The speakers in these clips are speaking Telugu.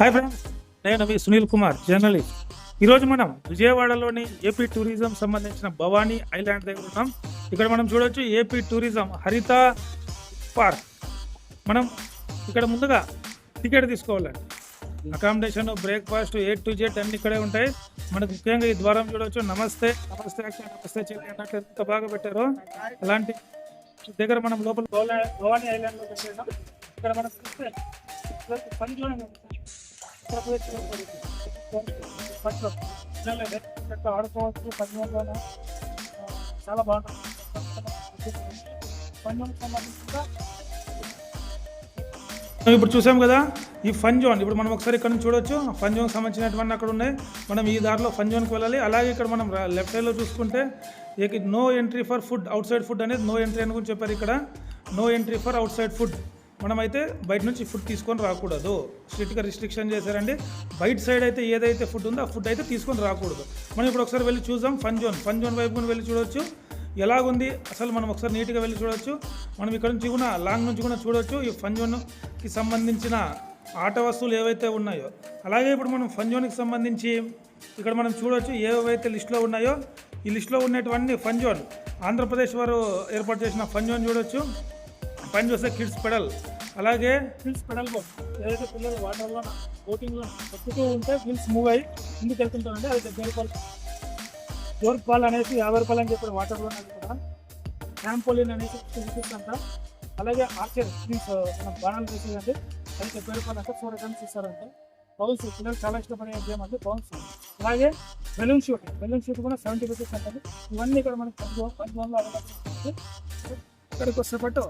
హాయ్ ఫ్రెండ్స్ నేను మీ సునీల్ కుమార్ జర్నలిస్ట్ ఈరోజు మనం విజయవాడలోని ఏపీ టూరిజం సంబంధించిన భవానీ ఐలాండ్ దగ్గర ఉన్నాం. ఇక్కడ మనం చూడొచ్చు ఏపీ టూరిజం హరిత పార్క్. మనం ఇక్కడ ముందుగా టికెట్ తీసుకోవాలండి. Accommodation breakfast A to Z అన్ని ఇక్కడే ఉంటాయి. మనకు ముఖ్యంగా ఈ ద్వారం చూడొచ్చు. నమస్తే నమస్తే నమస్తే చెల్లి అన్నట్టు ఎంత బాగా పెట్టారో. అలాంటి దగ్గర మనం లోపల భవానీ- ఐలాండ్లో ఐలాండ్ ఇక్కడ మనం చూస్తే పని చూడండి. ఇక్కడ పిల్లలు ఆడుకోవచ్చు పద్మలోన చాలా బాగుంటుంది పన్నులకు సంబంధించిన ఇప్పుడు చూసాం కదా ఈ ఫన్ జోన్. ఇప్పుడు మనం ఒకసారి ఇక్కడ నుంచి చూడొచ్చు. ఫన్ జోన్ సంబంధించినటువంటి అక్కడ ఉన్నాయి. మనం ఈ దారిలో ఫన్ జోన్కి వెళ్ళాలి. అలాగే ఇక్కడ మనం లెఫ్ట్ సైడ్లో చూసుకుంటే no entry for food outside food అనేది నో ఎంట్రీ అని కూడా చెప్పారు ఇక్కడ. No entry for outside food మనమైతే బయట నుంచి ఫుడ్ తీసుకొని రాకూడదు. స్ట్రిక్ట్గా రిస్ట్రిక్షన్ చేశారండి. బయట సైడ్ అయితే ఏదైతే ఫుడ్ ఉందో ఆ ఫుడ్ అయితే తీసుకొని రాకూడదు. మనం ఇప్పుడు ఒకసారి వెళ్ళి చూద్దాం. ఫన్ జోన్ ఫన్ జోన్ వైపు వెళ్ళి చూడవచ్చు ఎలాగుంది? అసలు మనం ఒకసారి నీట్గా వెళ్ళి చూడవచ్చు మనం ఇక్కడ నుంచి కూడా లాంగ్ నుంచి కూడా చూడవచ్చు ఈ ఫన్ జోన్కి సంబంధించిన ఆట వస్తువులు ఏవైతే ఉన్నాయో. అలాగే ఇప్పుడు మనం ఫన్ జోన్కి సంబంధించి ఇక్కడ మనం చూడవచ్చు ఏవైతే లిస్టులో ఉన్నాయో. ఈ లిస్టులో ఉన్నటువంటి ఫన్ జోన్ ఆంధ్రప్రదేశ్ వారు ఏర్పాటు చేసిన ఫన్ జోన్ చూడొచ్చు. పైన చూస్తే కిడ్స్ పెడల్. అలాగే హిల్స్ పెడల్ బోట్ ఏదైతే పిల్లలు వాటర్లో బోటింగ్లో తొక్కుతూ ఉంటే హిల్స్ మూవ్ అయ్యి ముందుకు వెళ్తుంటారండి అది డెబ్బై రూపాయలు పాల్ అనేసి యాభై రూపాయలు అని చెప్పారు వాటర్లో ఉన్నది కూడా. ట్రాంపోలిన్ అనేసి చూపిస్తుంట అలాగే ఆర్చర్ మీన్స్ మనం బాణాలు వేసేదండి అది డెబ్బై రూపాయలు అంటే ఫోర్ ఐటమ్స్ ఇస్తారంటే బౌల్స్ పిల్లలు చాలా ఇష్టపడే గేమ్ అంటే బౌల్స్ అలాగే బెలూన్ షూట్ బెలూన్ షూట్ కూడా సెవెంటీ రూపీస్ ఉంటుంది ఇవన్నీ ఇక్కడ మనకి పంచు పంచులో అవైలబుల్ ఇక్కడికి వస్తే పట్టు.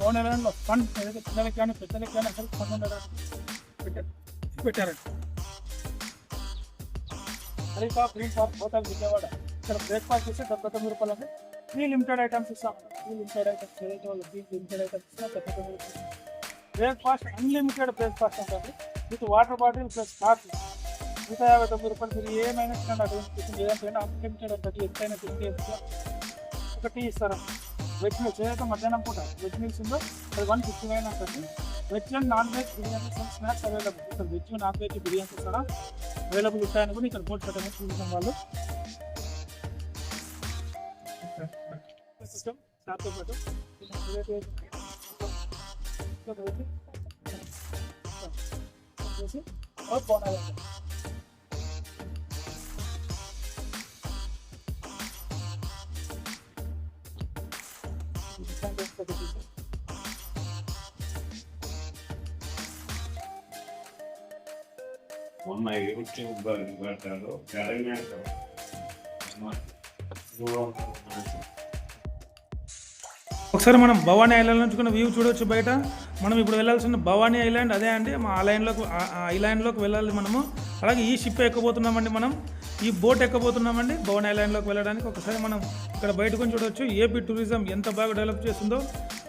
పవన్ ఎలాంటిలో ఫండ్ ఏదైతే పిల్లలకి కానీ పెద్దలకి కానీ అసలు ఫండ్ ఉండడానికి పెట్టారు. పెట్టారండి Haritha Green Park Hotel Vijayawada. ఇక్కడ బ్రేక్ఫాస్ట్ చేసి డెబ్బై తొమ్మిది రూపాయలు అండి ఫ్రీ లిమిటెడ్ ఐటమ్స్ ఇస్తాం. ఫ్రీ లిమిటెడ్ ఐటమ్స్ ఏదైతే వాళ్ళు ఫ్రీ లిమిటెడ్ ఐటమ్స్ ఇస్తున్నా డెబ్బై తొమ్మిది రూపాయలు బ్రేక్ఫాస్ట్ అన్లిమిటెడ్ బ్రేక్ఫాస్ట్ ఉంటుంది. With water bottle plus coffee నూట యాభై తొమ్మిది రూపాయలు మీరు ఏమైనా తినండి. అటువంటి టిఫిన్ ఏదైనా అన్లిమిటెడ్ ఉంటుంది. ఎంతైనా తింటే ఒకటి ఇస్తారండి వెజ్ మీల్స్ ఏదైతే మధ్యాహ్నం పూట వెజ్ మీల్స్ ఉందో అది వన్ ఫిఫ్టీ నైన్ ఉంటుంది veg and non veg biryani some snacks available ఇక్కడ వెజ్ నాన్ వెజ్ బిర్యానీ కూడా అవైలబుల్ ఉంటాయని కూడా ఇక్కడ బోర్డు పెట్టమని చూసిన వాళ్ళు. సిస్టమ్ దాంతో పాటు చేసి బాగున్నాయి మొన్న యూట్యూబ్ పెట్టారు తెలంగాణ ఒకసారి మనం భవానీ ఐలాండ్ నుంచి కూడా వ్యూ చూడొచ్చు బయట. మనం ఇప్పుడు వెళ్ళాల్సిన భవానీ ఐలాండ్ అదే అండి. మా ఐలాండ్లోకి ఐలాండ్లోకి వెళ్ళాలి మనము. అలాగే ఈ షిప్ ఎక్కబోతున్నామండి మనం. ఈ బోట్ ఎక్కబోతున్నామండి భవానీ ఐలాండ్లోకి వెళ్ళడానికి. ఒకసారి మనం ఇక్కడ బయటకు చూడవచ్చు ఏపీ టూరిజం ఎంత బాగా డెవలప్ చేస్తుందో.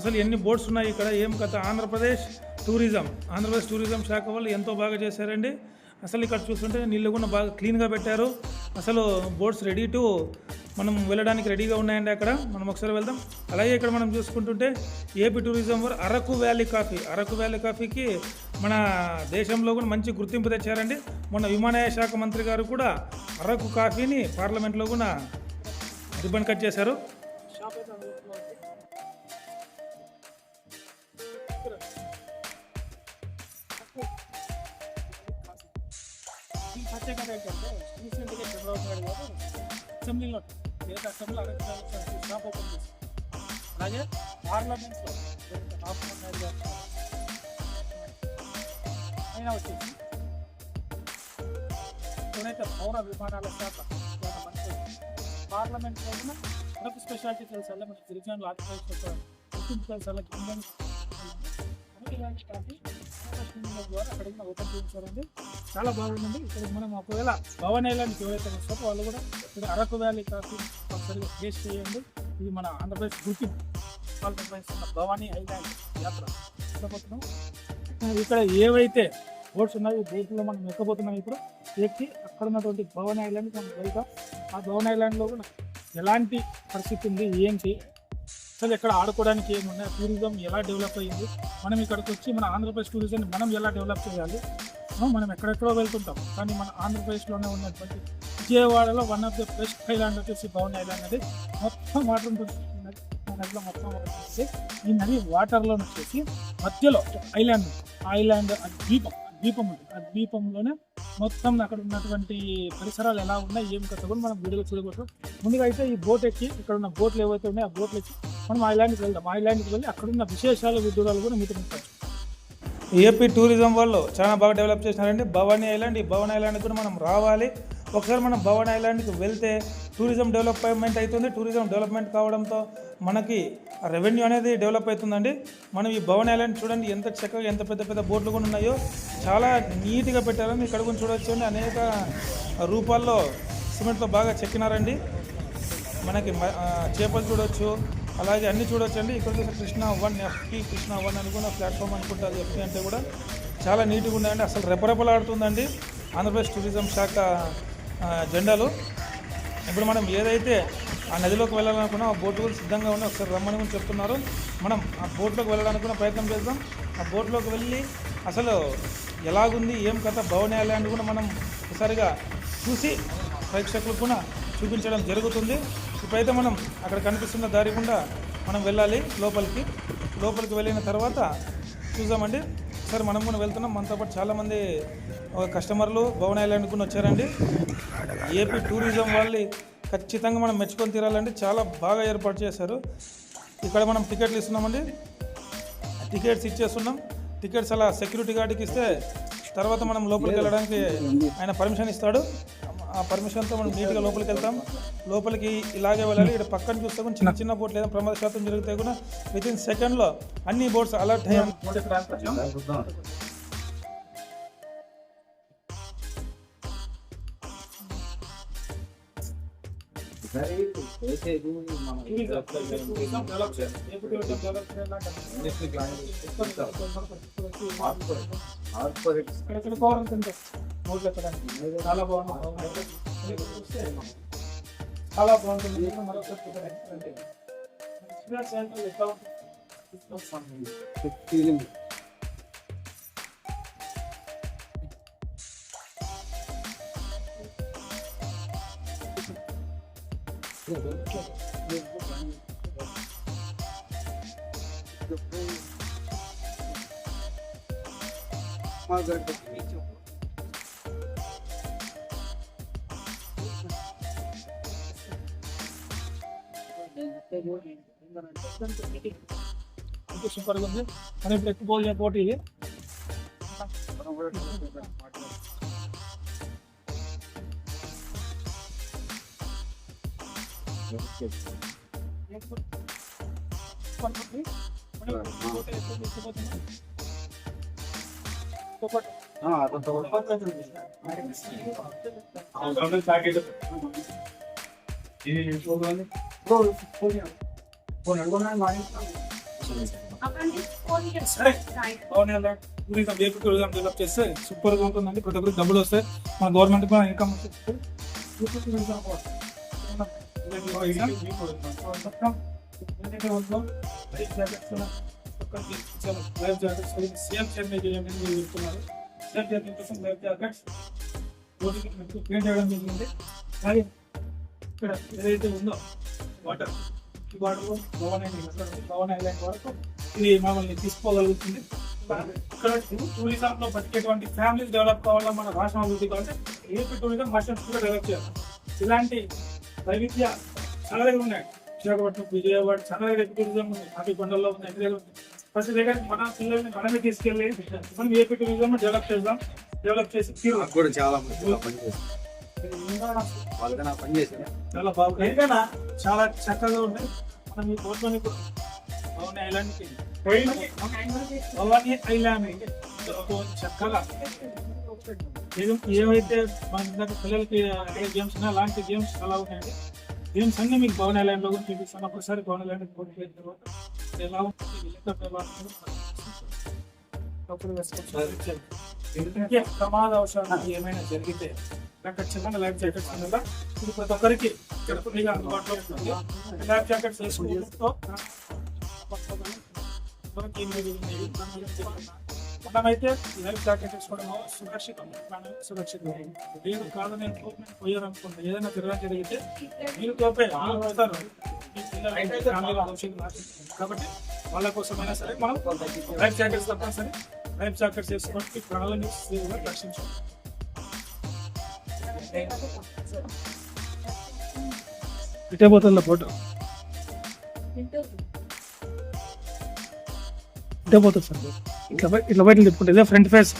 అసలు ఎన్ని బోట్స్ ఉన్నాయి ఇక్కడ? ఏం కథ? ఆంధ్రప్రదేశ్ టూరిజం ఆంధ్రప్రదేశ్ టూరిజం శాఖ వాళ్ళు ఎంతో బాగా చేశారండి. అసలు ఇక్కడ చూస్తుంటే నీళ్ళు కూడా బాగా క్లీన్గా పెట్టారు. అసలు బోట్స్ రెడీ టు మనం వెళ్ళడానికి రెడీగా ఉన్నాయండి అక్కడ. మనం ఒకసారి వెళ్దాం. అలాగే ఇక్కడ మనం చూసుకుంటుంటే ఏపీ టూరిజం వారు Araku valley coffee Araku valley కాఫీకి మన దేశంలో కూడా మంచి గుర్తింపు తెచ్చారండి. మొన్న విమానయాన శాఖ మంత్రి గారు కూడా అరకు కాఫీని పార్లమెంట్లో కూడా రిబ్బన్ కట్ చేశారు. ఈ ప్రత్యేకత ఏంటంటే రీసెంట్గా చంద్రబాబు నాయుడు గారు అసెంబ్లీలో ఏదైతే అసెంబ్లీ అరవై షాప్ ఓపెన్ చేశారు. అలాగే పార్లమెంట్లో ఏదైతే రామ్మోహన్ నాయుడు గారు ఆయన వచ్చేసి ఎవరైతే పౌర విమానాల శాఖ పార్లమెంట్లో కూడా మనకు స్పెషాలిటీ తెలుసు మనకి గిరిజనులు ఆర్థిక గుర్తింపు తెలుసు వాళ్ళకి ఇండియన్ ఇలాంటి ద్వారా అక్కడ కూడా ఓపెన్ చేయించారండి చాలా బాగుందండి. ఇక్కడ మనం ఒకవేళ భవన్ ఐలాండ్కి ఎవరైతే వస్తారో వాళ్ళు కూడా ఇక్కడ అరకు వ్యాలీ కాఫీ ఒకసారి టేస్ట్ చేయండి. ఇది మన ఆంధ్రప్రదేశ్ గుర్తింపు వాళ్ళు నిర్వహిస్తున్న భవానీ ఐలాండ్ యాత్ర ఎక్కబోతున్నాం. ఇక్కడ ఏవైతే బోట్స్ ఉన్నాయో బోట్లో మనం ఎక్కబోతున్నాం ఇప్పుడు? ఎక్కి అక్కడ ఉన్నటువంటి భవన్ ఐలాండ్ మనం వెళ్తాం ఆ భవన్ ఐలాండ్లో కూడా ఎలాంటి పరిస్థితి ఉంది? ఏంటి? అసలు ఇక్కడ ఆడుకోవడానికి ఏమున్నాయి టూరిజం ఎలా డెవలప్ అయ్యింది? మనం ఇక్కడికి వచ్చి మన ఆంధ్రప్రదేశ్ టూరిజం మనం ఎలా డెవలప్ చేయాలి? మనం ఎక్కడెక్కడో వెళ్తుంటాం. కానీ మన ఆంధ్రప్రదేశ్లోనే ఉన్నటువంటి విజయవాడలో one of the best island వచ్చేసి భవన్ ఐలాండ్ అది మొత్తం వాటర్ ఉంటుంది. నదిలో మొత్తం వచ్చేసి ఈ నది వాటర్లో వచ్చేసి మధ్యలో ఐలాండ్ ఐలాండ్ ఆ ద్వీపం ఆ ద్వీపం ఉంది. ఆ ద్వీపంలోనే మొత్తం అక్కడ ఉన్నటువంటి పరిసరాలు ఎలా ఉన్నాయి ఏం కథ కూడా మనం వీడియోలో చూడవచ్చు ముందుగా అయితే ఈ బోట్ ఎక్కి ఇక్కడ ఉన్న బోట్లు ఏవైతే ఉన్నాయో ఆ బోట్లు ఎక్కి మనం ఐలాండ్కి వెళ్దాం. ఐలాండ్కి వెళ్ళి అక్కడున్న విశేషాలు విదూరాలు కూడా మీతో మీకు ఏపీ టూరిజం వాళ్ళు చాలా బాగా డెవలప్ చేసినారండి. భవానీ ఐలాండ్ ఈ భవన్ ఐలాండ్ కూడా మనం రావాలి. ఒకసారి మనం భవన్ ఐలాండ్కి వెళ్తే టూరిజం డెవలప్మెంట్ అవుతుంది. టూరిజం డెవలప్మెంట్ కావడంతో మనకి రెవెన్యూ అనేది డెవలప్ అవుతుందండి. మనం ఈ భవన్ ఐలాండ్ చూడండి ఎంత చక్కగా ఎంత పెద్ద పెద్ద బోట్లు కూడా ఉన్నాయో చాలా నీట్గా పెట్టారని ఇక్కడ కూడా చూడొచ్చు అనేక రూపాల్లో సిమెంట్తో బాగా చెక్కినారండి. మనకి చేపలు చూడవచ్చు అలాగే అన్ని చూడొచ్చండి. ఇక్కడ చూస్తే Krishna one FP Krishna one అనుకున్న ప్లాట్ఫామ్ అనుకుంటుంది ఎఫ్పి అంటే కూడా చాలా నీట్గా ఉందండి అసలు రెపరెపలాడుతుందండి ఆంధ్రప్రదేశ్ టూరిజం శాఖ జెండాలు. ఇప్పుడు మనం ఏదైతే ఆ నదిలోకి వెళ్ళాలనుకున్నా ఆ బోట్లు కూడా సిద్ధంగా ఉన్నాయి. ఒకసారి రమ్మని కూడా చెప్తున్నారు. మనం ఆ బోట్లోకి వెళ్ళడానికి ప్రయత్నం చేద్దాం. ఆ బోట్లోకి వెళ్ళి అసలు ఎలాగుంది ఏం కథ భవని ల్యాండ్ కూడా మనం ఒకసారిగా చూసి ప్రేక్షకులకు కూడా చూపించడం జరుగుతుంది. ఇప్పుడైతే మనం అక్కడ కనిపిస్తున్న దారి గుండా మనం వెళ్ళాలి లోపలికి. లోపలికి వెళ్ళిన తర్వాత చూద్దామండి. సరే మనం కూడా వెళ్తున్నాం. మనతో పాటు చాలామంది కస్టమర్లు భవన్ ఐలాండ్ కూడా వచ్చారండి. ఏపీ టూరిజం వాళ్ళు ఖచ్చితంగా మనం మెచ్చుకొని తీరాలండి. చాలా బాగా ఏర్పాటు చేశారు. ఇక్కడ మనం టికెట్లు ఇస్తున్నామండి. టికెట్స్ ఇచ్చేస్తున్నాం. టికెట్స్ అలా సెక్యూరిటీ గార్డ్కి ఇస్తే తర్వాత మనం లోపలికి వెళ్ళడానికి ఆయన పర్మిషన్ ఇస్తాడు. ఆ పర్మిషన్తో మనం నీట్గా లోపలికి వెళ్తాం. లోపలికి ఇలాగే వెళ్ళాలి. ఇక్కడ పక్కన చూస్తే కూడా చిన్న చిన్న బోట్లు ఏదైనా ప్రమాద శాతం జరిగితే కూడా విత్ ఇన్ సెకండ్లో అన్ని బోట్స్ అలర్ట్ అయ్యాం ఎక్కడానికి చాలా బాగుంది చాలా బాగుంటుంది మరొకసారి చూడండి. ఎక్స్పీరియన్స్ ఏంటో ఎట్లా ఉంటుంది? ఇంకా సూపర్గా ఉంది మనం ఇప్పుడు ఎక్కువ పోలిన పోటీ ఇది టూరిజం ఏపీ టూరిజం డెవలప్ చేస్తే సూపర్గా ఉంటుందండి ప్రతి ఒక్కరికి డబ్బులు వస్తాయి మన గవర్నమెంట్ కూడా ఇన్కమ్ వస్తుంది లైఫ్ సేఫ్ జర్నీ చేయండి మీరు చెప్తున్నారు సేఫ్ జర్నీ కోసం లైఫ్ జాకెట్స్ బోటికి చేయడం జరిగింది ఇక్కడ ఏదైతే ఉందో వాటర్. ఈ water Bhavani island Bhavani island వరకు ఇది మమ్మల్ని తీసుకోగలుగుతుంది. ఇక్కడ టూరిజం లో బతికేటువంటి ఫ్యామిలీస్ డెవలప్ కావాలా మన రాష్ట్రం అభివృద్ధి కావాలంటే ఏపీ టూరిజం మస్టర్స్ కూడా డెవలప్ చేయాలి. ఇలాంటి వైవిధ్య చాలా దగ్గర ఉన్నాయి. విశాఖపట్నం విజయవాడ చాలా దగ్గర టూరిజం ఉంది. అవి కొండల్లో ఉంది అన్ని దగ్గర ఉంది. ఫస్ట్ దగ్గర మన పిల్లల్ని మనమే తీసుకెళ్ళి మనం ఏపీ టూరిజం డెవలప్ చేద్దాం. డెవలప్ చేసి కూడా చాలా చాలా బాగుంది చాలా చక్కగా ఉన్నాయి మనం ఈ బోట్లోని భవానీ ఐలాండ్కి భవానీ ఐలాండ్ చక్కగా ఏవైతే మన ఇందాక పిల్లలకి గేమ్స్ ఉన్నాయి అలాంటి గేమ్స్ చాలా ఉన్నాయండి గేమ్స్ అన్ని మీకు భవన్ ఐలాండ్లో కూడా చూపిస్తాను. ఒకసారి భవన్ ఐలాండ్ పోటీ చేసిన తర్వాత ఎలా ఉంటుంది వీళ్ళతో ఎలా ఉంటుంది అప్పుడు వేసుకోవచ్చు. ఎందుకంటే ప్రమాదవశాలు ఏమైనా జరిగితే నాకు ఖచ్చితంగా లైఫ్ జాకెట్స్ ఉండగా ఇది ప్రతి ఒక్కరికి ఇక్కడ ఫ్రీగా అందుబాటులో ఉంటుంది. లైఫ్ జాకెట్స్ వేసుకుంటూ మనమైతే లైఫ్ జాకెట్ వేసుకోవడము సురక్షితం. సురక్షితం లేదు కాదు నేను ట్రీట్మెంట్ ఏదైనా తిరగడం జరిగితే మీరు తోపే మీరు కాబట్టి వాళ్ళ కోసమైనా సరే మనం లైఫ్ జాకెట్స్ తప్పనిసరి లైఫ్ జాకెట్స్ వేసుకొని మీ ప్రాణాలను సేఫ్గా రక్షించాలి ఇటే పోతుంది ఫోటో ఇటే పోతుంది సార్ ఇట్లా ఇట్లా బయట తిప్పుకుంటే ఇదే ఫ్రంట్ ఫేస్